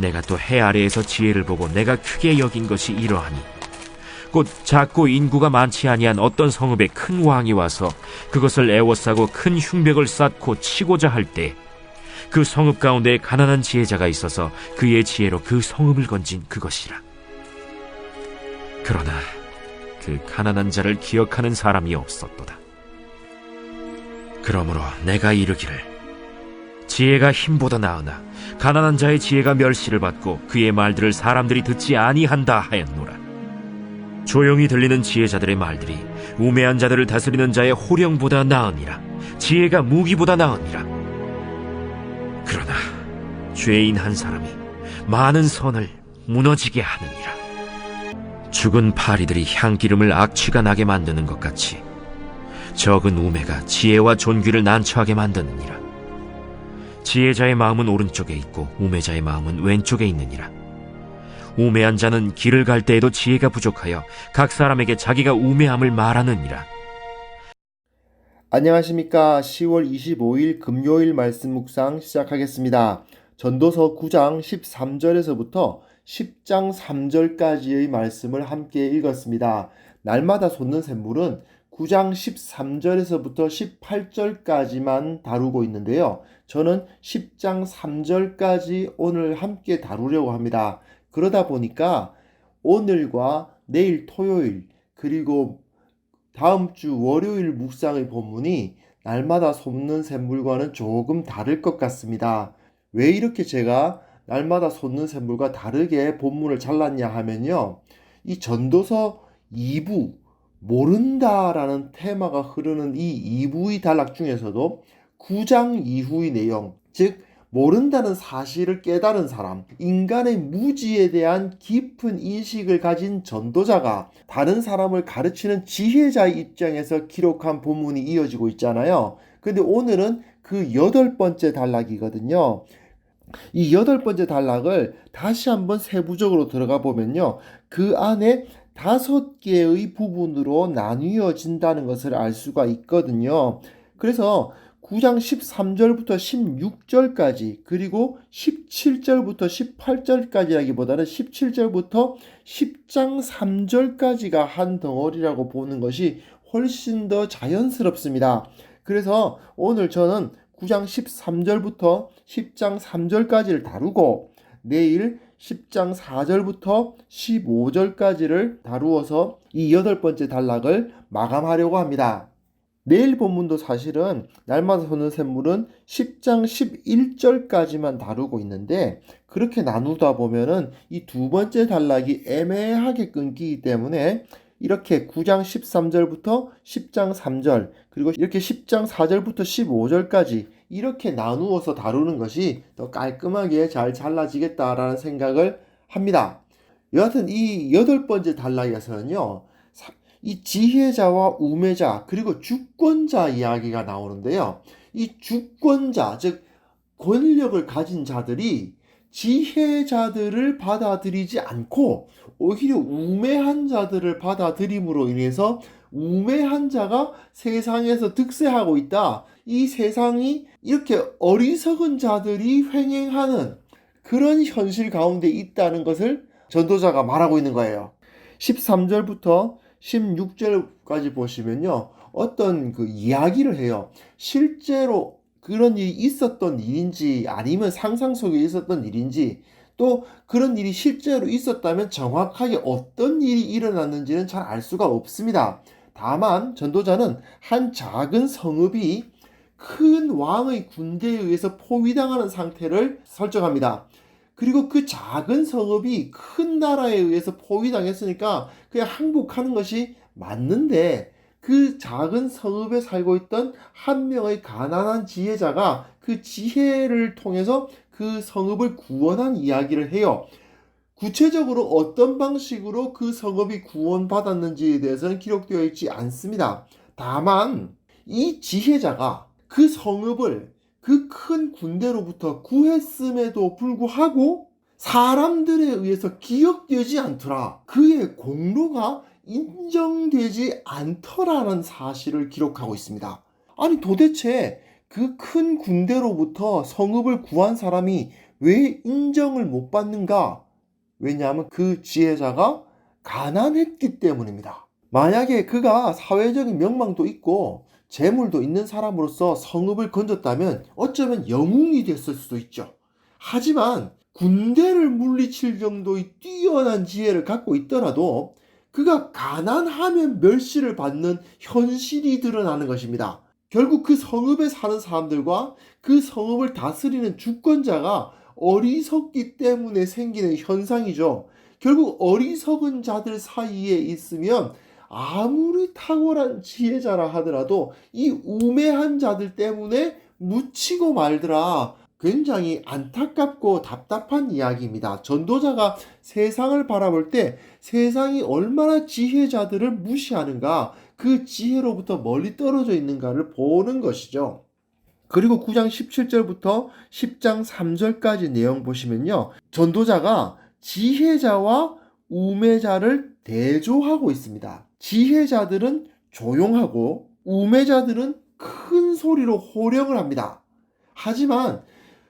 내가 또 해 아래에서 지혜를 보고 내가 크게 여긴 것이 이러하니. 곧 작고 인구가 많지 아니한 어떤 성읍에 큰 왕이 와서 그것을 애워싸고 큰 흉벽을 쌓고 치고자 할 때 그 성읍 가운데 가난한 지혜자가 있어서 그의 지혜로 그 성읍을 건진 그것이라. 그러나 그 가난한 자를 기억하는 사람이 없었도다. 그러므로 내가 이르기를 지혜가 힘보다 나으나 가난한 자의 지혜가 멸시를 받고 그의 말들을 사람들이 듣지 아니한다 하였노라. 조용히 들리는 지혜자들의 말들이 우매한 자들을 다스리는 자의 호령보다 나으니라. 지혜가 무기보다 나으니라. 그러나 죄인 한 사람이 많은 선을 무너지게 하느니라. 죽은 파리들이 향기름을 악취가 나게 만드는 것 같이 적은 우매가 지혜와 존귀를 난처하게 만드느니라. 지혜자의 마음은 오른쪽에 있고 우매자의 마음은 왼쪽에 있느니라. 우매한 자는 길을 갈 때에도 지혜가 부족하여 각 사람에게 자기가 우매함을 말하느니라. 안녕하십니까. 10월 25일 금요일 말씀 묵상 시작하겠습니다. 전도서 9장 13절에서부터 10장 3절까지의 말씀을 함께 읽었습니다. 날마다 솟는 샘물은 9장 13절에서부터 18절까지만 다루고 있는데요. 저는 10장 3절까지 오늘 함께 다루려고 합니다. 그러다 보니까 오늘과 내일 토요일 그리고 다음 주 월요일 묵상의 본문이 날마다 솟는 샘물과는 조금 다를 것 같습니다. 왜 이렇게 제가 날마다 솟는 샘물과 다르게 본문을 잘랐냐 하면요. 이 전도서 2부 모른다라는 테마가 흐르는 이 2부의 단락 중에서도 9장 이후의 내용, 즉 모른다는 사실을 깨달은 사람, 인간의 무지에 대한 깊은 인식을 가진 전도자가 다른 사람을 가르치는 지혜자의 입장에서 기록한 본문이 이어지고 있잖아요. 근데 오늘은 그 여덟 번째 단락이거든요. 이 여덟 번째 단락을 다시 한번 세부적으로 들어가 보면요. 그 안에 다섯 개의 부분으로 나뉘어진다는 것을 알 수가 있거든요. 그래서 9장 13절부터 16절까지 그리고 17절부터 18절까지라기보다는 17절부터 10장 3절까지가 한 덩어리라고 보는 것이 훨씬 더 자연스럽습니다. 그래서 오늘 저는 9장 13절부터 10장 3절까지를 다루고 내일 10장 4절부터 15절까지를 다루어서 이 여덟 번째 단락을 마감하려고 합니다. 내일 본문도 사실은 날마다 솟는 샘물은 10장 11절까지만 다루고 있는데 그렇게 나누다 보면은 이 두 번째 단락이 애매하게 끊기기 때문에 이렇게 9장 13절부터 10장 3절 그리고 이렇게 10장 4절부터 15절까지 이렇게 나누어서 다루는 것이 더 깔끔하게 잘 잘라지겠다라는 생각을 합니다. 여하튼 이 여덟 번째 단락에서는요. 이 지혜자와 우매자 그리고 주권자 이야기가 나오는데요. 이 주권자 즉 권력을 가진 자들이 지혜자들을 받아들이지 않고 오히려 우매한 자들을 받아들임으로 인해서 우매한 자가 세상에서 득세하고 있다. 이 세상이 이렇게 어리석은 자들이 횡행하는 그런 현실 가운데 있다는 것을 전도자가 말하고 있는 거예요. 13절부터 16절까지 보시면요. 어떤 그 이야기를 해요. 실제로 그런 일이 있었던 일인지 아니면 상상 속에 있었던 일인지 또 그런 일이 실제로 있었다면 정확하게 어떤 일이 일어났는지는 잘 알 수가 없습니다. 다만 전도자는 한 작은 성읍이 큰 왕의 군대에 의해서 포위당하는 상태를 설정합니다. 그리고 그 작은 성읍이 큰 나라에 의해서 포위당했으니까 그냥 항복하는 것이 맞는데 그 작은 성읍에 살고 있던 한 명의 가난한 지혜자가 그 지혜를 통해서 그 성읍을 구원한 이야기를 해요. 구체적으로 어떤 방식으로 그 성읍이 구원받았는지에 대해서는 기록되어 있지 않습니다. 다만 이 지혜자가 그 성읍을 그 큰 군대로부터 구했음에도 불구하고 사람들에 의해서 기억되지 않더라. 그의 공로가 인정되지 않더라는 사실을 기록하고 있습니다. 아니 도대체 그 큰 군대로부터 성읍을 구한 사람이 왜 인정을 못 받는가? 왜냐하면 그 지혜자가 가난했기 때문입니다. 만약에 그가 사회적인 명망도 있고 재물도 있는 사람으로서 성읍을 건졌다면 어쩌면 영웅이 됐을 수도 있죠. 하지만 군대를 물리칠 정도의 뛰어난 지혜를 갖고 있더라도 그가 가난하면 멸시를 받는 현실이 드러나는 것입니다. 결국 그 성읍에 사는 사람들과 그 성읍을 다스리는 주권자가 어리석기 때문에 생기는 현상이죠. 결국 어리석은 자들 사이에 있으면 아무리 탁월한 지혜자라 하더라도 이 우매한 자들 때문에 묻히고 말더라. 굉장히 안타깝고 답답한 이야기입니다. 전도자가 세상을 바라볼 때 세상이 얼마나 지혜자들을 무시하는가, 그 지혜로부터 멀리 떨어져 있는가를 보는 것이죠. 그리고 9장 17절부터 10장 3절까지 내용 보시면요. 전도자가 지혜자와 우매자를 대조하고 있습니다. 지혜자들은 조용하고 우매자들은 큰 소리로 호령을 합니다. 하지만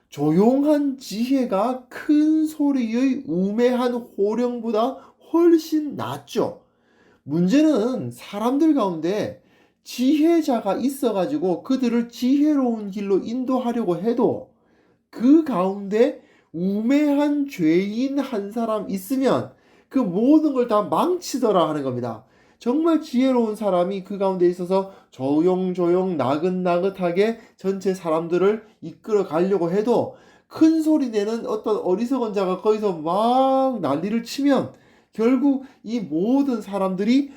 조용한 지혜가 큰 소리의 우매한 호령보다 훨씬 낫죠. 문제는 사람들 가운데 지혜자가 있어가지고 그들을 지혜로운 길로 인도하려고 해도 그 가운데 우매한 죄인 한 사람 있으면 그 모든 걸 다 망치더라 하는 겁니다. 정말 지혜로운 사람이 그 가운데 있어서 조용조용 나긋나긋하게 전체 사람들을 이끌어 가려고 해도 큰 소리 내는 어떤 어리석은 자가 거기서 막 난리를 치면 결국 이 모든 사람들이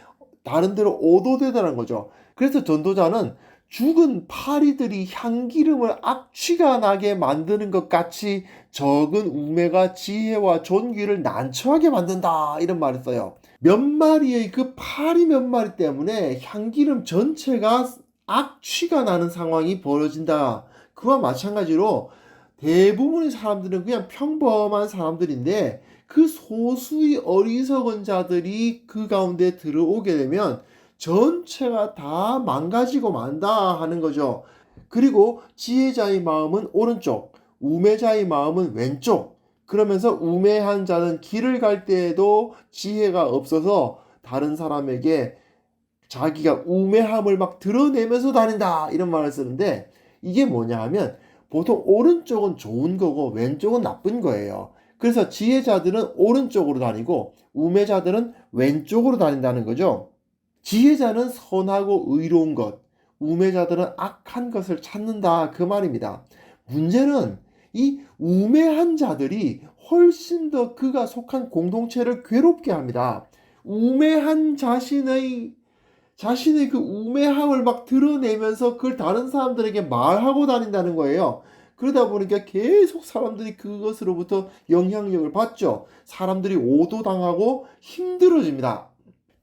다른 데로 오도되다는 거죠. 그래서 전도자는 죽은 파리들이 향기름을 악취가 나게 만드는 것 같이 적은 우매가 지혜와 존귀를 난처하게 만든다 이런 말을 써요. 몇 마리의 그 파리 몇 마리 때문에 향기름 전체가 악취가 나는 상황이 벌어진다. 그와 마찬가지로 대부분의 사람들은 그냥 평범한 사람들인데 그 소수의 어리석은 자들이 그 가운데 들어오게 되면 전체가 다 망가지고 만다 하는 거죠. 그리고 지혜자의 마음은 오른쪽, 우매자의 마음은 왼쪽. 그러면서 우매한 자는 길을 갈 때에도 지혜가 없어서 다른 사람에게 자기가 우매함을 막 드러내면서 다닌다. 이런 말을 쓰는데 이게 뭐냐 하면 보통 오른쪽은 좋은 거고 왼쪽은 나쁜 거예요. 그래서 지혜자들은 오른쪽으로 다니고 우매자들은 왼쪽으로 다닌다는 거죠. 지혜자는 선하고 의로운 것, 우매자들은 악한 것을 찾는다. 그 말입니다. 문제는 이 우매한 자들이 훨씬 더 그가 속한 공동체를 괴롭게 합니다. 우매한 자신의 자신의 그 우매함을 막 드러내면서 그걸 다른 사람들에게 말하고 다닌다는 거예요. 그러다 보니까 계속 사람들이 그것으로부터 영향력을 받죠. 사람들이 오도당하고 힘들어집니다.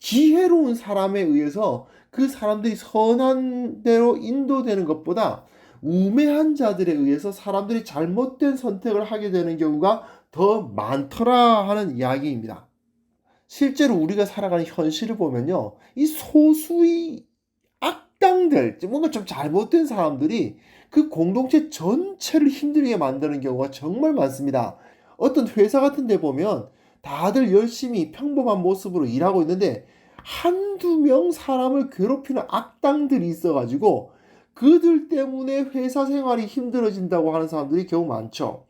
지혜로운 사람에 의해서 그 사람들이 선한 대로 인도되는 것보다 우매한 자들에 의해서 사람들이 잘못된 선택을 하게 되는 경우가 더 많더라 하는 이야기입니다. 실제로 우리가 살아가는 현실을 보면요. 이 소수의 악당들, 뭔가 좀 잘못된 사람들이 그 공동체 전체를 힘들게 만드는 경우가 정말 많습니다. 어떤 회사 같은 데 보면 다들 열심히 평범한 모습으로 일하고 있는데 한두 명 사람을 괴롭히는 악당들이 있어가지고 그들 때문에 회사 생활이 힘들어진다고 하는 사람들이 겨우 많죠.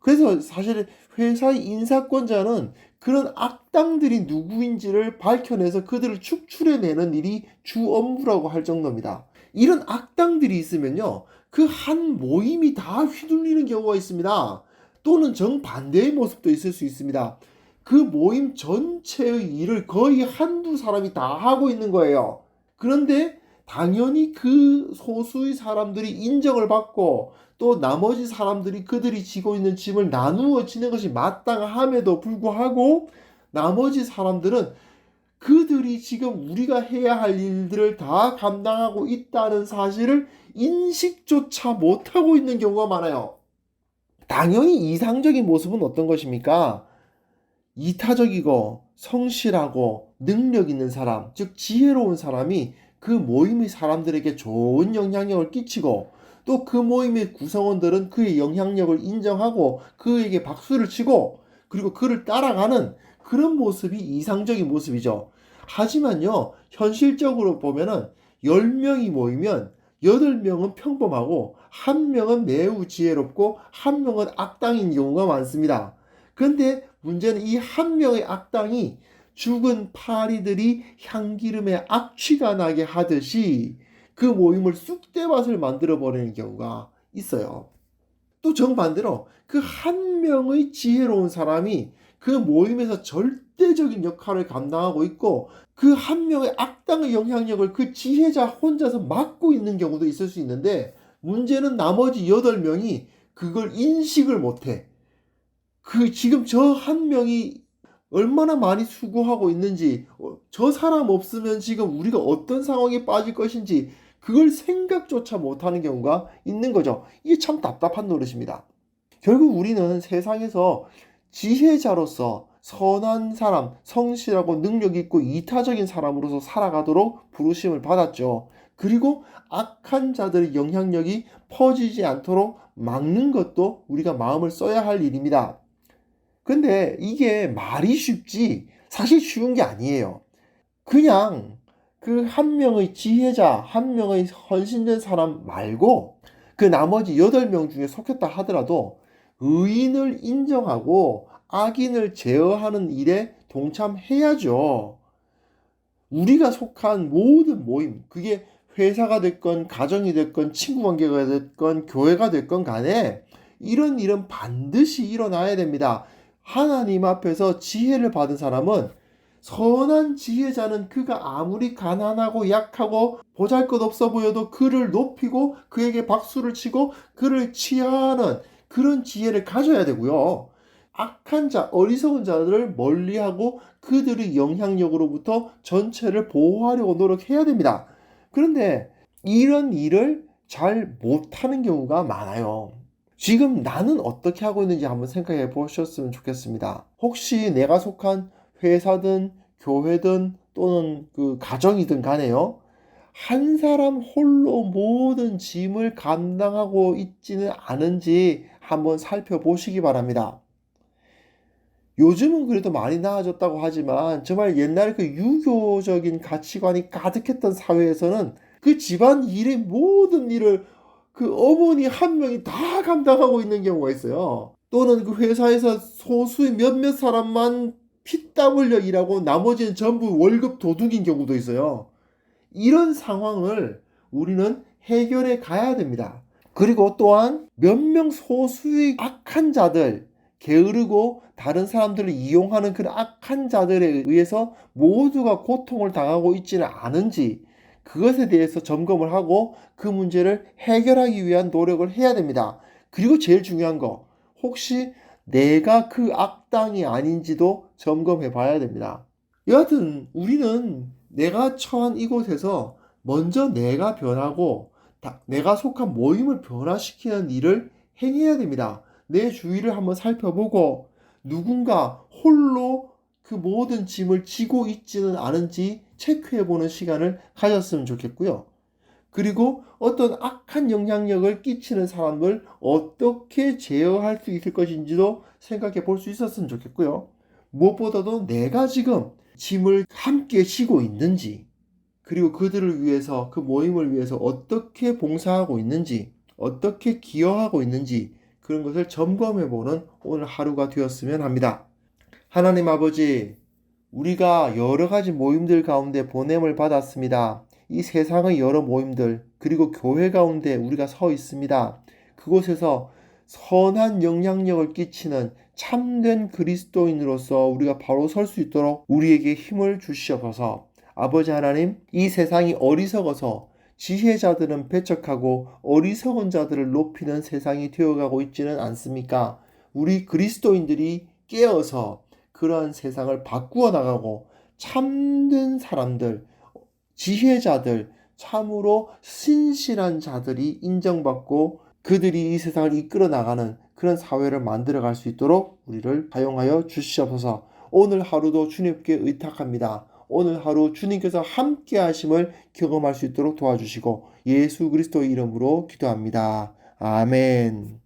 그래서 사실 회사의 인사권자는 그런 악당들이 누구인지를 밝혀내서 그들을 축출해내는 일이 주 업무라고 할 정도입니다. 이런 악당들이 있으면요. 그 한 모임이 다 휘둘리는 경우가 있습니다. 또는 정반대의 모습도 있을 수 있습니다. 그 모임 전체의 일을 거의 한두 사람이 다 하고 있는 거예요. 그런데 당연히 그 소수의 사람들이 인정을 받고 또 나머지 사람들이 그들이 지고 있는 짐을 나누어 지는 것이 마땅함에도 불구하고 나머지 사람들은 그들이 지금 우리가 해야 할 일들을 다 감당하고 있다는 사실을 인식조차 못하고 있는 경우가 많아요. 당연히 이상적인 모습은 어떤 것입니까? 이타적이고 성실하고 능력 있는 사람, 즉 지혜로운 사람이 그 모임의 사람들에게 좋은 영향력을 끼치고 또 그 모임의 구성원들은 그의 영향력을 인정하고 그에게 박수를 치고 그리고 그를 따라가는 그런 모습이 이상적인 모습이죠. 하지만요, 현실적으로 보면은 10명이 모이면 8명은 평범하고 한 명은 매우 지혜롭고 한 명은 악당인 경우가 많습니다. 그런데 문제는 이 한 명의 악당이 죽은 파리들이 향기름에 악취가 나게 하듯이 그 모임을 쑥대밭을 만들어 버리는 경우가 있어요. 또 정반대로 그 한 명의 지혜로운 사람이 그 모임에서 절대적인 역할을 감당하고 있고 그 한 명의 악당의 영향력을 그 지혜자 혼자서 막고 있는 경우도 있을 수 있는데 문제는 나머지 여덟 명이 그걸 인식을 못해. 그 지금 저 한 명이 얼마나 많이 수고하고 있는지, 어, 저 사람 없으면 지금 우리가 어떤 상황에 빠질 것인지 그걸 생각조차 못하는 경우가 있는 거죠. 이게 참 답답한 노릇입니다. 결국 우리는 세상에서 지혜자로서 선한 사람, 성실하고 능력 있고 이타적인 사람으로서 살아가도록 부르심을 받았죠. 그리고 악한 자들의 영향력이 퍼지지 않도록 막는 것도 우리가 마음을 써야 할 일입니다. 근데 이게 말이 쉽지 사실 쉬운 게 아니에요. 그냥 그 한 명의 지혜자, 한 명의 헌신된 사람 말고 그 나머지 여덟 명 중에 속했다 하더라도 의인을 인정하고 악인을 제어하는 일에 동참해야죠. 우리가 속한 모든 모임, 그게 회사가 됐건, 가정이 됐건, 친구 관계가 됐건, 교회가 됐건 간에 이런 일은 반드시 일어나야 됩니다. 하나님 앞에서 지혜를 받은 사람은 선한 지혜자는 그가 아무리 가난하고 약하고 보잘 것 없어 보여도 그를 높이고 그에게 박수를 치고 그를 치하하는 그런 지혜를 가져야 되고요. 악한 자, 어리석은 자들을 멀리하고 그들의 영향력으로부터 전체를 보호하려고 노력해야 됩니다. 그런데 이런 일을 잘 못하는 경우가 많아요. 지금 나는 어떻게 하고 있는지 한번 생각해 보셨으면 좋겠습니다. 혹시 내가 속한 회사든 교회든 또는 그 가정이든 간에요. 한 사람 홀로 모든 짐을 감당하고 있지는 않은지 한번 살펴보시기 바랍니다. 요즘은 그래도 많이 나아졌다고 하지만 정말 옛날 그 유교적인 가치관이 가득했던 사회에서는 그 집안 일의 모든 일을 그 어머니 한 명이 다 감당하고 있는 경우가 있어요. 또는 그 회사에서 소수의 몇몇 사람만 피땀 흘려 일하고 나머지는 전부 월급 도둑인 경우도 있어요. 이런 상황을 우리는 해결해 가야 됩니다. 그리고 또한 몇 명 소수의 악한 자들, 게으르고 다른 사람들을 이용하는 그런 악한 자들에 의해서 모두가 고통을 당하고 있지는 않은지 그것에 대해서 점검을 하고 그 문제를 해결하기 위한 노력을 해야 됩니다. 그리고 제일 중요한 거, 혹시 내가 그 악당이 아닌지도 점검해 봐야 됩니다. 여하튼 우리는 내가 처한 이곳에서 먼저 내가 변하고 다- 내가 속한 모임을 변화시키는 일을 행해야 됩니다. 내 주위를 한번 살펴보고 누군가 홀로 그 모든 짐을 지고 있지는 않은지 체크해 보는 시간을 가졌으면 좋겠고요. 그리고 어떤 악한 영향력을 끼치는 사람을 어떻게 제어할 수 있을 것인지도 생각해 볼 수 있었으면 좋겠고요. 무엇보다도 내가 지금 짐을 함께 지고 있는지, 그리고 그들을 위해서, 그 모임을 위해서 어떻게 봉사하고 있는지, 어떻게 기여하고 있는지, 그런 것을 점검해 보는 오늘 하루가 되었으면 합니다. 하나님 아버지, 우리가 여러 가지 모임들 가운데 보냄을 받았습니다. 이 세상의 여러 모임들, 그리고 교회 가운데 우리가 서 있습니다. 그곳에서 선한 영향력을 끼치는 참된 그리스도인으로서 우리가 바로 설 수 있도록 우리에게 힘을 주시옵소서. 아버지 하나님, 이 세상이 어리석어서 지혜자들은 배척하고 어리석은 자들을 높이는 세상이 되어가고 있지는 않습니까? 우리 그리스도인들이 깨어서 그러한 세상을 바꾸어 나가고 참된 사람들, 지혜자들, 참으로 신실한 자들이 인정받고 그들이 이 세상을 이끌어 나가는 그런 사회를 만들어 갈 수 있도록 우리를 사용하여 주시옵소서. 오늘 하루도 주님께 의탁합니다. 오늘 하루 주님께서 함께 하심을 경험할 수 있도록 도와주시고 예수 그리스도의 이름으로 기도합니다. 아멘.